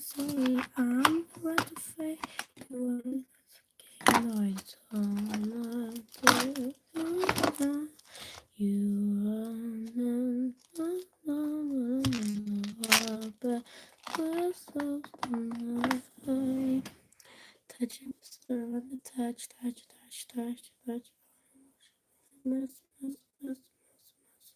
sorry, I'm what to say. You are Touch it, stir the touch, touch, touch, touch, touch. Mess, mess, mess, mess, mess.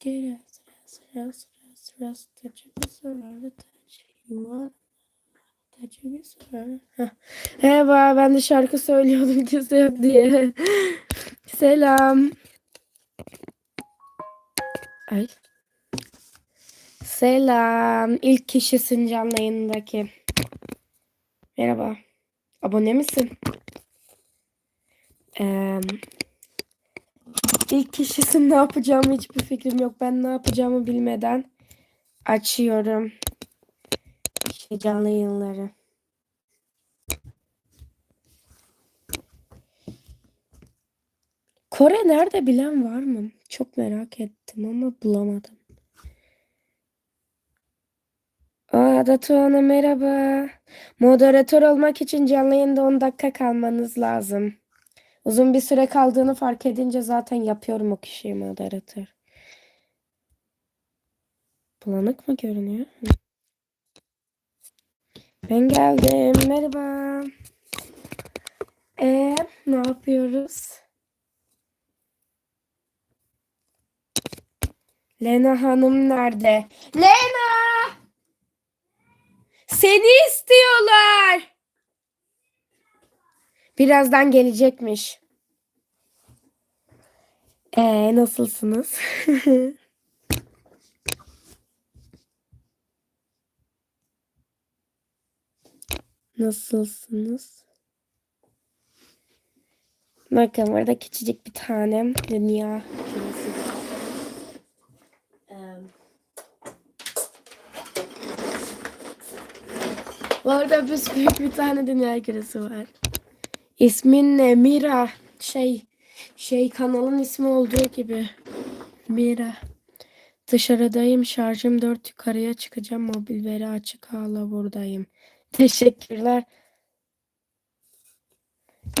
Get rest, rest, rest, rest, rest. Touch it, Merhaba, ben de şarkı söylüyordum yok diye. Selam. Ay. Selam. İlk kişisin canlı yayındaki. Merhaba. Abone misin? Ee, ilk kişisin ne yapacağımı hiçbir fikrim yok. Ben ne yapacağımı bilmeden açıyorum. İşte canlı yayınları. Kore nerede bilen var mı? Çok merak ettim ama bulamadım. Aa, Datuana merhaba. Moderatör olmak için canlı yayında 10 dakika kalmanız lazım. Uzun bir süre kaldığını fark edince zaten yapıyorum o kişiyi moderatör. Bulanık mı görünüyor? Ben geldim. Merhaba. Ee, ne yapıyoruz? Lena Hanım nerede? Lena! Seni istiyorlar. Birazdan gelecekmiş. Ee, nasılsınız? Nasılsınız? Bakın burada küçücük bir tane dünya küresi. Bu arada büyük bir tane dünya küresi var. İsmin ne? Mira. Şey, şey kanalın ismi olduğu gibi. Mira. Dışarıdayım. Şarjım 4 yukarıya çıkacağım. Mobil veri açık hala buradayım. Teşekkürler.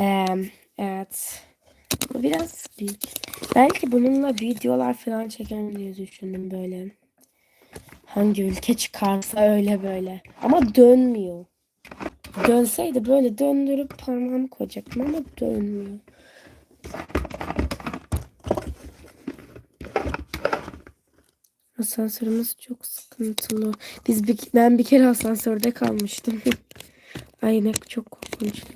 Em, evet. Bu biraz büyük. Belki bununla videolar falan çekerim diye düşündüm böyle. Hangi ülke çıkarsa öyle böyle. Ama dönmüyor. Dönseydi böyle döndürüp parmağımı koyacaktım ama dönmüyor. Asansörümüz çok sıkıntılı. Biz bir, ben bir kere asansörde kalmıştım. Ay ne çok korkunçtu.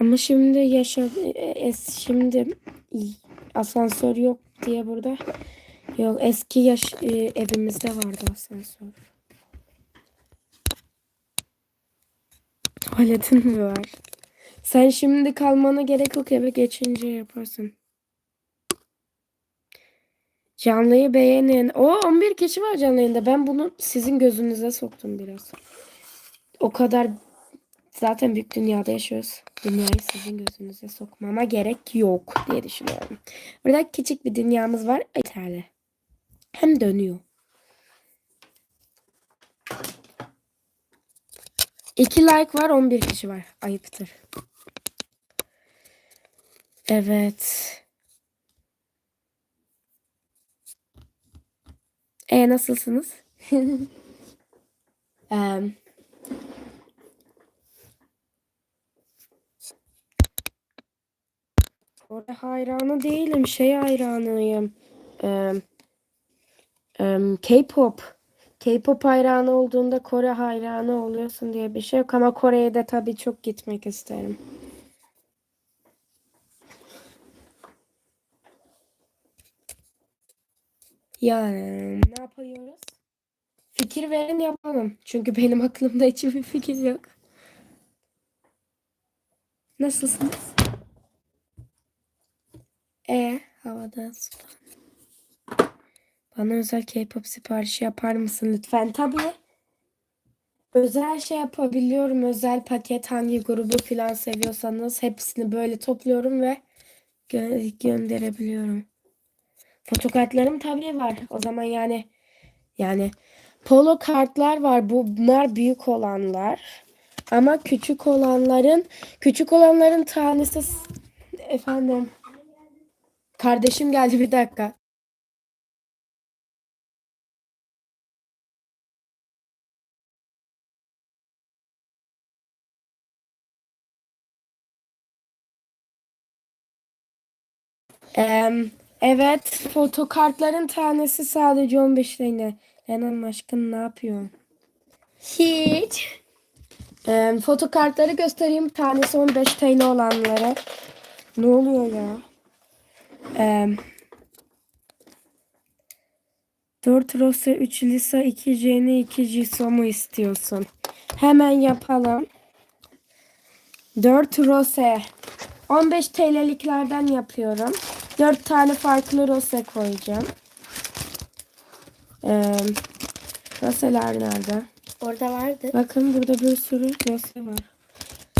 Ama şimdi yaşa es şimdi asansör yok diye burada yok eski yaş e, evimizde vardı asansör. Tuvaletin mi var? Sen şimdi kalmana gerek yok eve geçince yaparsın. Canlıyı beğenin. O 11 kişi var canlı. Ben bunu sizin gözünüze soktum biraz. O kadar zaten büyük dünyada yaşıyoruz. Dünyayı sizin gözünüze sokmama gerek yok diye düşünüyorum. Burada küçük bir dünyamız var. Yeterli. Hem dönüyor. İki like var 11 kişi var. Ayıptır. Evet. E nasılsınız? Em, Kore hayranı değilim. Şey hayranıyım. Em, K-pop. K-pop hayranı olduğunda Kore hayranı oluyorsun diye bir şey yok ama Kore'ye de tabii çok gitmek isterim. Yani ne yapıyoruz? Fikir verin yapalım. Çünkü benim aklımda hiçbir fikir yok. Nasılsınız? E havada sudan. Bana özel K-pop siparişi yapar mısın lütfen? Tabii. Özel şey yapabiliyorum. Özel paket hangi grubu falan seviyorsanız hepsini böyle topluyorum ve gö- gönderebiliyorum. Fotokartlarım tabii var. O zaman yani yani polo kartlar var. Bunlar büyük olanlar. Ama küçük olanların küçük olanların tanesi efendim kardeşim geldi bir dakika. Evet, fotokartların tanesi sadece 15 TL. Lenan aşkın ne yapıyorsun? Hiç. Em, fotokartları göstereyim. Tanesi 15 TL olanlara. Ne oluyor ya? Em, 4 Rose, 3 Lisa, 2 Jenny, 2 Jisoo mu istiyorsun? Hemen yapalım. 4 Rose. 15 TL'liklerden yapıyorum. 4 tane farklı Rose koyacağım. Ee, Rose'ler nerede? Orada vardı. Bakın burada bir sürü Rose var.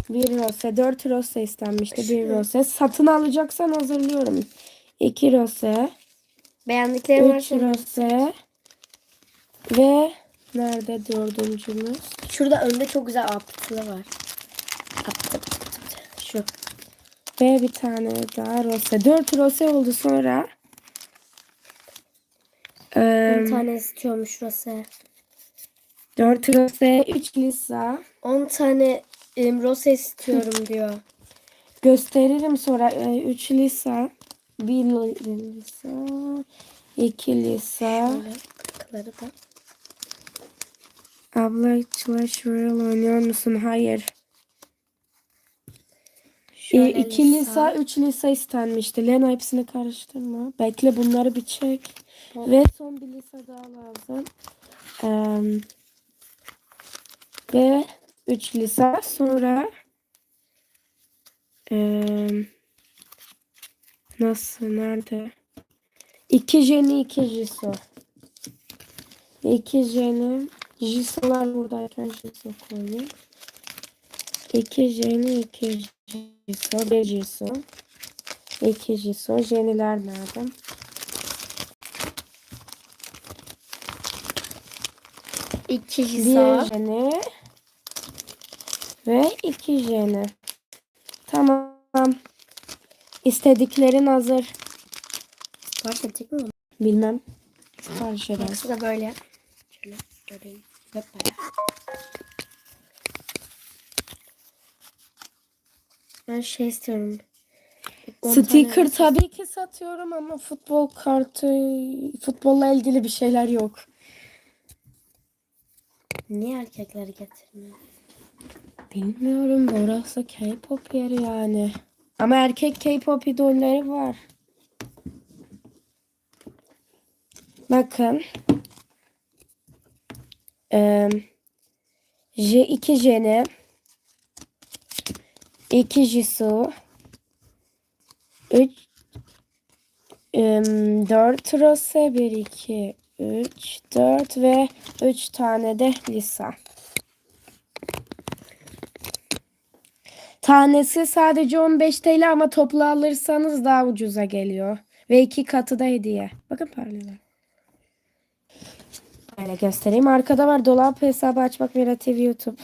Bir Rose. 4 Rose istenmişti. Bir Rose. Satın alacaksan hazırlıyorum. 2 Rose. Beğendiklerim 3 varsa. Rose. Ve nerede dördüncümüz? Şurada önde çok güzel aptılı var. Aptı, aptı, aptı. Şu. Ve bir tane daha Rose. 4 Rose oldu sonra. Ee, Bir tane istiyormuş şurası. 4 Rose, 3 Lisa. 10 tane em, rose istiyorum diyor. Gösteririm sonra. 3 Lisa. 1 Lisa. 2 Lisa. Böyle takıları da. Abla Royale oynuyor musun? Hayır. Şöyle 2 Lisa, 3 Lisa istenmişti. Lena hepsini karıştırma. Bekle bunları bir çek. Tamam. Ve son bir Lisa daha lazım. Em, ve 3 Lisa. Sonra em, nasıl? Nerede? 2 Jenny, 2 Jisoo. 2 Jenny. Jisoo'lar buradayken Jisoo koyayım. 2 Jenny, 2 Jisoo. 1 Jisoo. 2 Jisoo. Jenny'ler nerede? İki Bir. Jenny. Ve 2 Jenny. Tamam. İstediklerin hazır. Sipariş edecek mi? Bilmem. Sipariş eder. Bak da böyle. Şöyle göreyim. Bak böyle. Ben şey istiyorum. Sticker tabii ki satıyorum ama futbol kartı, futbolla ilgili bir şeyler yok. Niye erkekleri getirmiyor? Bilmiyorum orası K-pop yeri yani. Ama erkek K-pop idolleri var. Bakın. Ee, J 2 Jenny. 2 Jisoo. 3 4 Rose 1 2 3 4 ve 3 tane de Lisa. Tanesi sadece 15 TL ama toplu alırsanız daha ucuza geliyor. Ve iki katı da hediye. Bakın parlıyorlar. Böyle göstereyim. Arkada var dolap hesabı açmak Mira TV YouTube.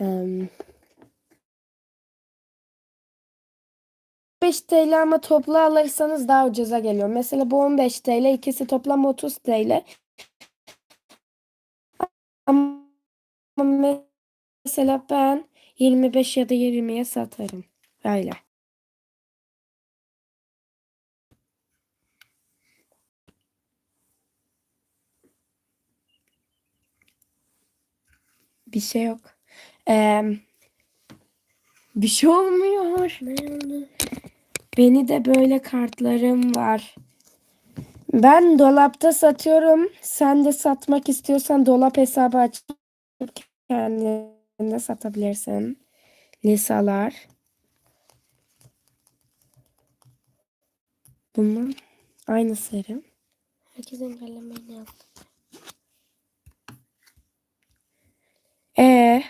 Em, 5 TL ama toplu alırsanız daha ucuza geliyor. Mesela bu 15 TL, ikisi toplam 30 TL. Ama mesela ben 25 ya da 20'ye satarım. Öyle. Bir şey yok. Ee, bir şey olmuyor. Ne oldu? Beni de böyle kartlarım var. Ben dolapta satıyorum. Sen de satmak istiyorsan dolap hesabı açıp kendine satabilirsin. Lisalar. Bunlar aynı seri. Herkes engellemeyi yaptı. E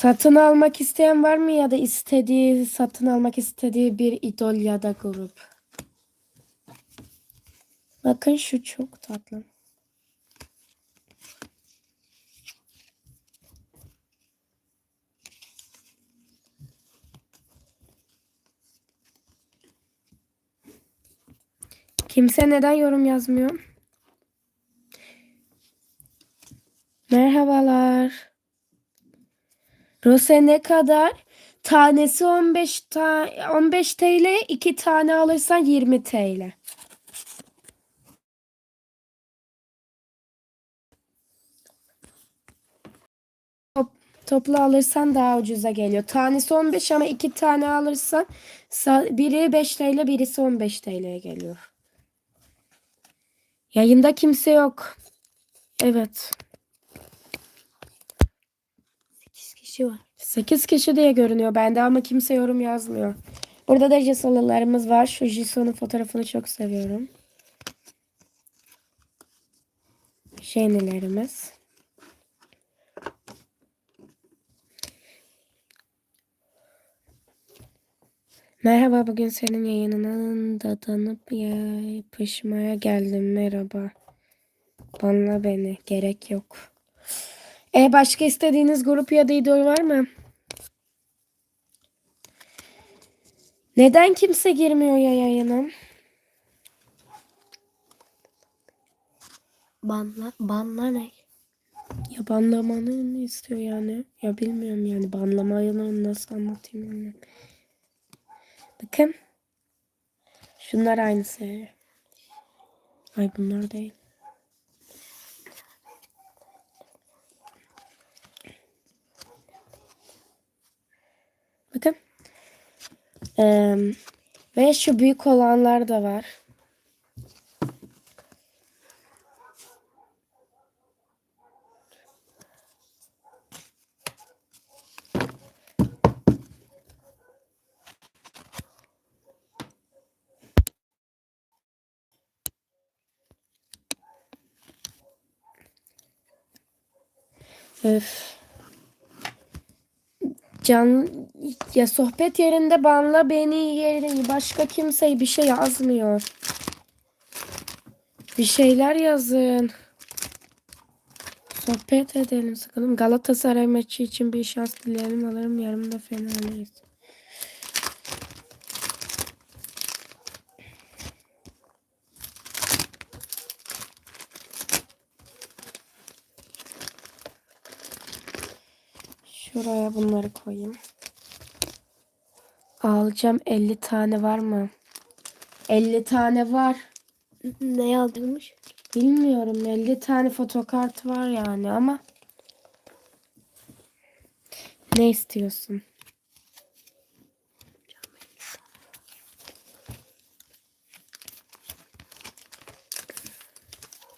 Satın almak isteyen var mı ya da istediği, satın almak istediği bir idol ya da grup? Bakın şu çok tatlı. Kimse neden yorum yazmıyor? Rose ne kadar? Tanesi 15 ta 15 TL, iki tane alırsan 20 TL. Top, toplu alırsan daha ucuza geliyor. Tanesi 15 ama iki tane alırsan sa- biri 5 TL, birisi 15 TL'ye geliyor. Yayında kimse yok. Evet. 8 kişi var. 8 kişi diye görünüyor bende ama kimse yorum yazmıyor. Burada da Jason'larımız var. Şu Jason'un fotoğrafını çok seviyorum. Şeynilerimiz. Merhaba bugün senin yayınının dadanıp yapışmaya geldim. Merhaba. Banla beni. Gerek yok. E başka istediğiniz grup ya da idol var mı? Neden kimse girmiyor ya yayına? Banla, banla ne? Ya banlamanı ne istiyor yani? Ya bilmiyorum yani banlamayı nasıl anlatayım bilmiyorum. Bakın. Şunlar aynısı. Ay bunlar değil. Bakın. Eee, ve şu büyük olanlar da var. Öf. Can ya sohbet yerinde banla beni yerine başka kimse bir şey yazmıyor. Bir şeyler yazın. Sohbet edelim sıkıldım. Galatasaray maçı için bir şans dileyelim alırım yarın da Fener'leyiz. Şuraya bunları koyayım. Alacağım 50 tane var mı? 50 tane var. Ne yazdırmış? Bilmiyorum 50 tane fotokart var yani ama ne istiyorsun?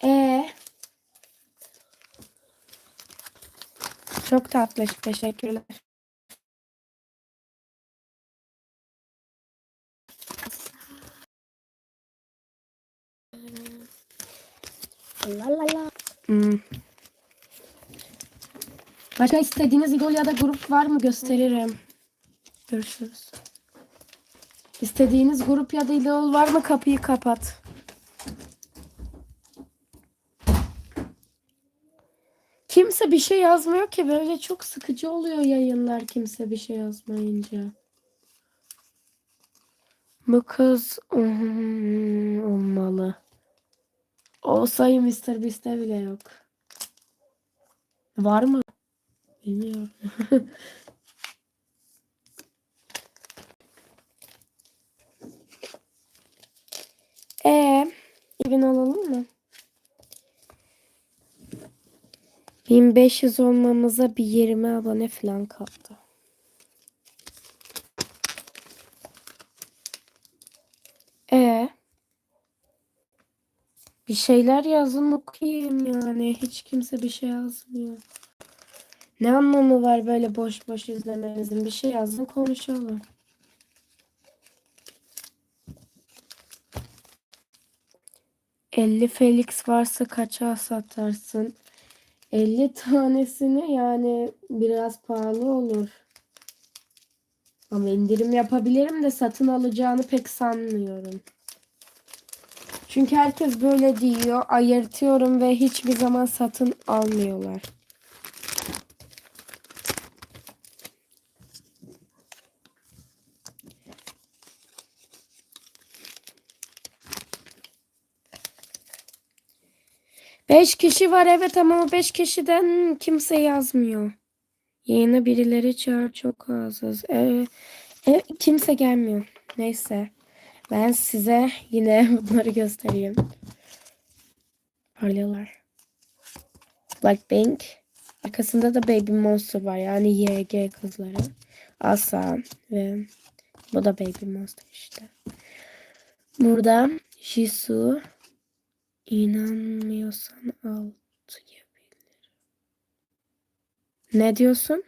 E Çok tatlı. Teşekkürler. La la la. Hmm. Başka istediğiniz idol ya da grup var mı gösteririm. Görüşürüz. İstediğiniz grup ya da idol var mı kapıyı kapat. Kimse bir şey yazmıyor ki böyle çok sıkıcı oluyor yayınlar kimse bir şey yazmayınca. Bu kız hmm, olmalı. O sayı Mr. Beast'te bile yok. Var mı? Bilmiyorum. Ee, bin alalım mı? 1500 olmamıza bir 20 abone falan kaldı. E bir şeyler yazın okuyayım yani. Hiç kimse bir şey yazmıyor. Ne anlamı var böyle boş boş izlemenizin? Bir şey yazın konuşalım. Elli Felix varsa kaça satarsın? 50 tanesini yani biraz pahalı olur. Ama indirim yapabilirim de satın alacağını pek sanmıyorum. Çünkü herkes böyle diyor. Ayırtıyorum ve hiçbir zaman satın almıyorlar. Beş kişi var evet ama o beş kişiden kimse yazmıyor. Yayına birileri çağır çok azız. Ee, e, kimse gelmiyor. Neyse. Ben size yine bunları göstereyim. Parlıyorlar. Blackpink. Arkasında da Baby Monster var. Yani YG kızları. Asa ve bu da Baby Monster işte. Burada Jisoo İnanmıyorsan altı yapabilirim. Ne diyorsun?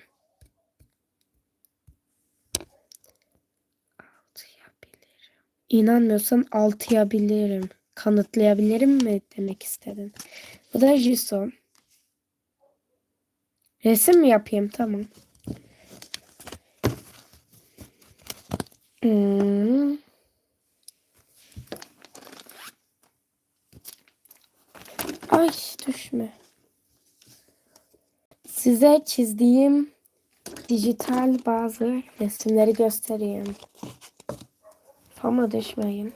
Altı yapabilirim. İnanmıyorsan altı yapabilirim. Kanıtlayabilirim mi demek istedin? Bu da Jisoo. Resim mi yapayım? Tamam. Hmm. Ay düşme. Size çizdiğim dijital bazı resimleri göstereyim. Ama düşmeyin.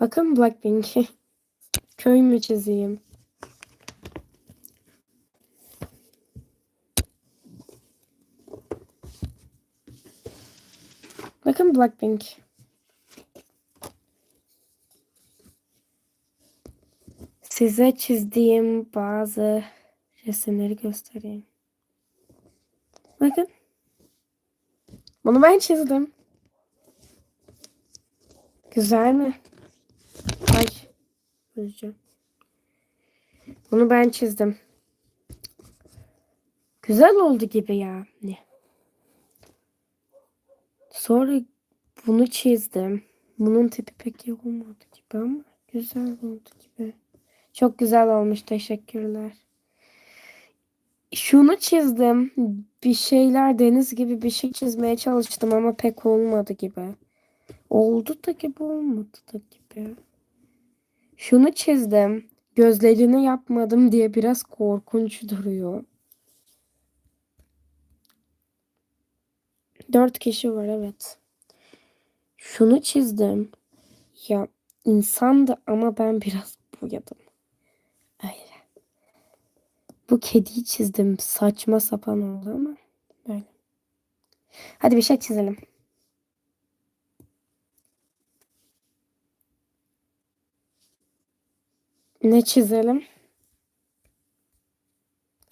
Bakın Blackpink'i. Köy mü çizeyim? Bakın Blackpink. Size çizdiğim bazı resimleri göstereyim. Bakın. Bunu ben çizdim. Güzel mi? Ay. Üzücü. Bunu ben çizdim. Güzel oldu gibi ya. Ne? Sonra bunu çizdim. Bunun tipi pek iyi olmadı gibi ama güzel oldu gibi. Çok güzel olmuş. Teşekkürler. Şunu çizdim. Bir şeyler deniz gibi bir şey çizmeye çalıştım ama pek olmadı gibi. Oldu da gibi olmadı da gibi. Şunu çizdim. Gözlerini yapmadım diye biraz korkunç duruyor. Dört kişi var evet. Şunu çizdim. Ya insandı ama ben biraz boyadım. Bu kediyi çizdim. Saçma sapan oldu ama böyle. Hadi bir şey çizelim. Ne çizelim?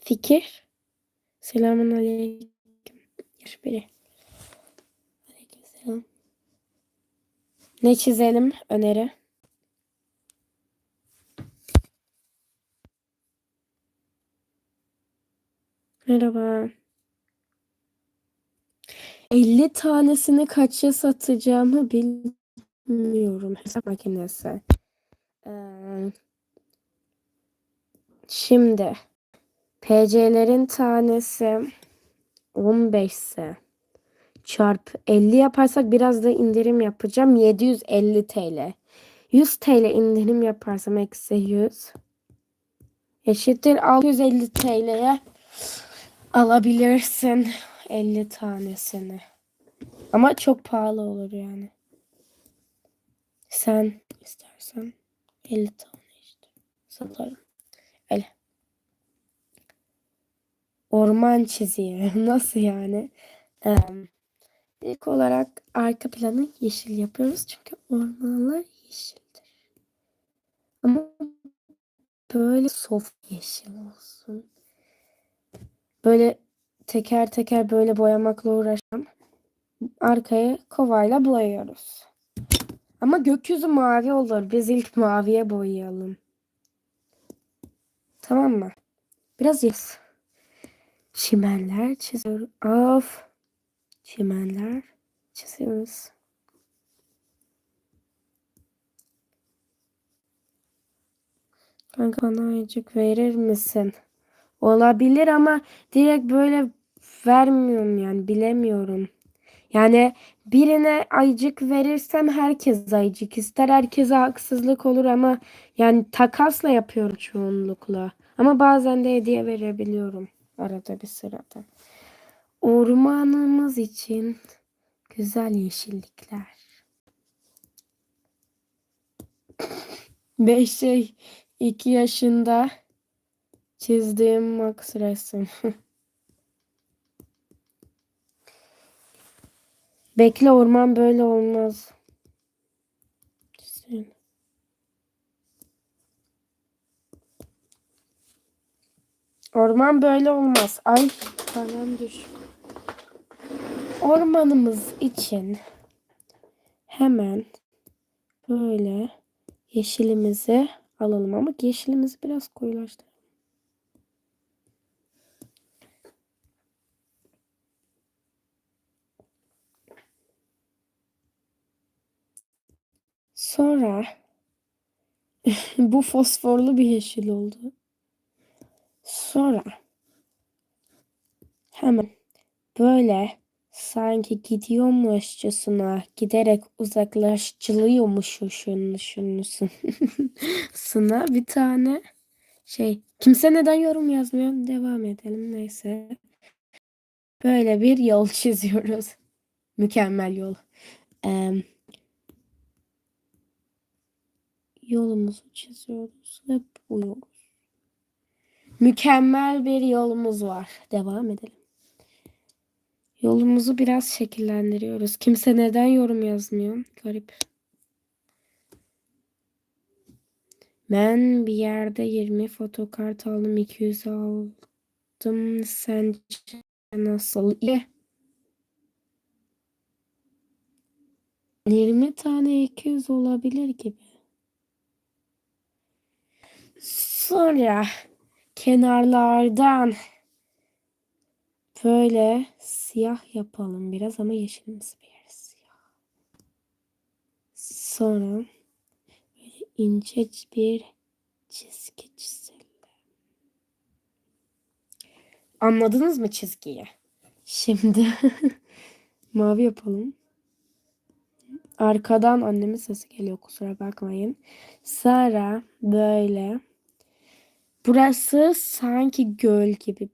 Fikir. Selamun aleyküm. Biri. Aleykümselam. Ne çizelim? Öneri. Merhaba. 50 tanesini kaça satacağımı bilmiyorum. Hesap makinesi. Ee, şimdi PC'lerin tanesi 15 ise çarp 50 yaparsak biraz da indirim yapacağım. 750 TL. 100 TL indirim yaparsam eksi 100 eşittir 650 TL'ye alabilirsin 50 tanesini. Ama çok pahalı olur yani. Sen istersen 50 tane işte satarım. Öyle. Orman çiziyor. Nasıl yani? Ee, ilk olarak arka planı yeşil yapıyoruz. Çünkü ormanlar yeşildir. Ama böyle soft yeşil olsun. Böyle teker teker böyle boyamakla uğraşacağım. Arkayı kovayla boyuyoruz. Ama gökyüzü mavi olur. Biz ilk maviye boyayalım. Tamam mı? Biraz yes. Çimenler çiziyoruz. Of. Çimenler çiziyoruz. Kanka bana ayıcık verir misin? Olabilir ama direkt böyle vermiyorum yani bilemiyorum. Yani birine ayıcık verirsem herkes ayıcık ister. Herkese haksızlık olur ama yani takasla yapıyorum çoğunlukla. Ama bazen de hediye verebiliyorum arada bir sırada. Ormanımız için güzel yeşillikler. Beş şey iki yaşında çizdiğim Max resim. Bekle orman böyle olmaz. Orman böyle olmaz. Ay tamam düş. Ormanımız için hemen böyle yeşilimizi alalım ama yeşilimizi biraz koyulaştıralım. Sonra bu fosforlu bir yeşil oldu. Sonra hemen böyle sanki gidiyormuşçasına giderek uzaklaştırıyormuş şunu şunu sına bir tane şey kimse neden yorum yazmıyor? Devam edelim neyse. Böyle bir yol çiziyoruz. Mükemmel yol. Em, yolumuzu çiziyoruz ve buluyoruz mükemmel bir yolumuz var devam edelim Yolumuzu biraz şekillendiriyoruz. Kimse neden yorum yazmıyor? Garip. Ben bir yerde 20 fotokart aldım. 200 aldım. Sence nasıl? İyi. 20 tane 200 olabilir gibi. Sonra kenarlardan Böyle siyah yapalım biraz ama yeşilimiz bir yer siyah. Sonra böyle ince bir çizgi çizelim. Anladınız mı çizgiyi? Şimdi mavi yapalım. Arkadan annemin sesi geliyor kusura bakmayın. Sonra böyle burası sanki göl gibi.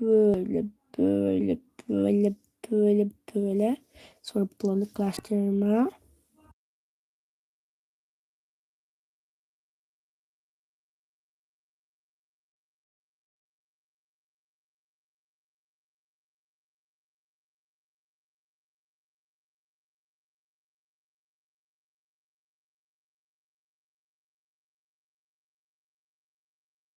Böyle böyle böyle böyle böyle. Sonra bulanıklaştırma